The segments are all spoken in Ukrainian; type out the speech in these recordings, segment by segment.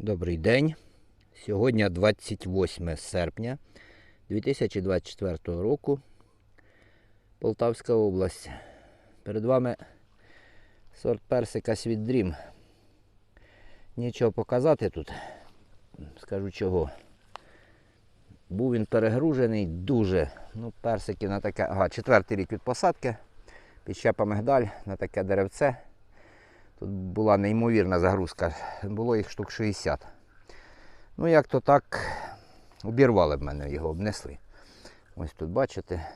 Добрий день. Сьогодні 28 серпня 2024 року. Полтавська область. Перед вами сорт персика Sweet Dream. Нічого показати тут. Скажу чого. Був він перегружений дуже. Ну, персики на таке. Ага, четвертий рік від посадки. Підщепа мигдаль на таке деревце. Тут була неймовірна загрузка. Було їх штук 60. Ну, як то так, обірвали б мене його, обнесли. Ось тут бачите.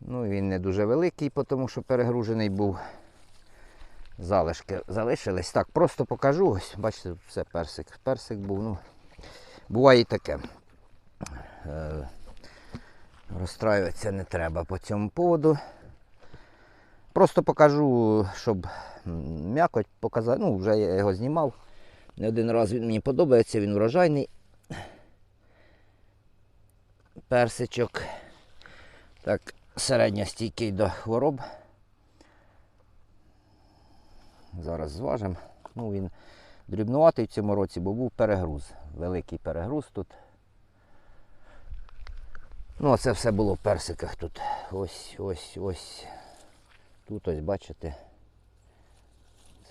Ну, він не дуже великий, тому що перегружений був. Залишки залишились. Так, просто покажу. Ось, бачите, все персик. Персик був, ну, буває і таке. Е, розстраюватися не треба по цьому поводу. Просто покажу, щоб м'якоть показати. Ну, вже я його знімав. Не один раз він мені подобається, він врожайний. Персичок. Так, середньостійкий до хвороб. Зараз зважимо. Ну, він дрібнуватий в цьому році, бо був перегруз. Великий перегруз тут. Ну, а це все було в персиках тут. Ось, ось, ось. Тут ось бачите,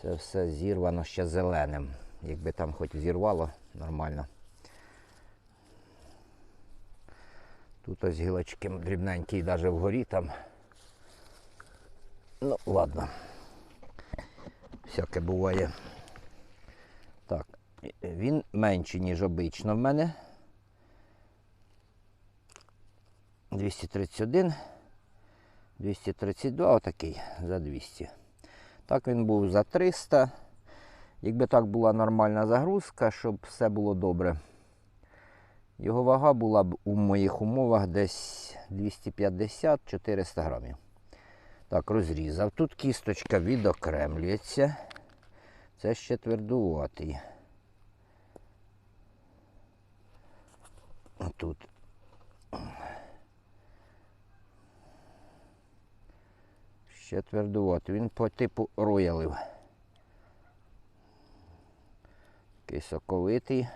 це все зірвано ще зеленим. Якби там хоч зірвало нормально. Тут ось гілочки дрібненькі, навіть вгорі там. Ну, ладно. Всяке буває. Так, він менший, ніж обично в мене. 231. 232, отакий за 200. Так він був за 300. Якби так була нормальна загрузка, щоб все було добре. Його вага була б у моїх умовах десь 250-400 грамів. Так, розрізав. Тут кісточка відокремлюється. Це ще твердуватий. Тут Ще твердувати. Він по типу роялів. Такий соковитий.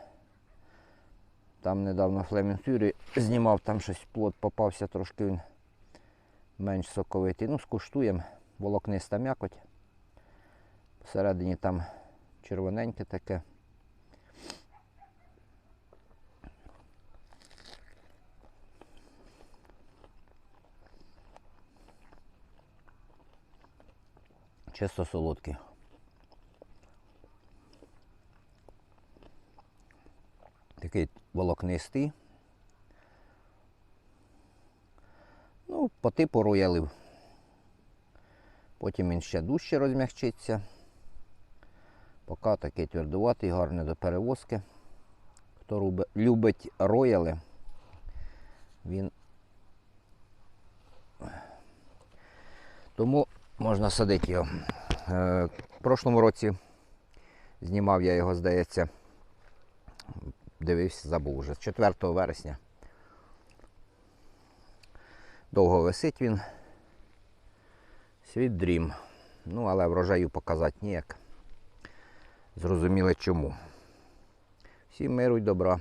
Там недавно Fury знімав, там щось плод попався, трошки він менш соковитий. Ну, скуштуємо. Волокниста м'якоть. Всередині там червоненьке таке. Чисто солодкий. Такий волокнистий. Ну, по типу роялів. Потім він ще дужче розмягчиться. Поки такий твердуватий, гарний до перевозки. Хто любить рояли, він тому можна садити його. Е, В прошлому році знімав я його, здається, дивився, забув вже, з 4 вересня. Довго висить він. Світ дрім. Ну, але врожаю показати ніяк. Зрозуміли чому. Всім миру й добра.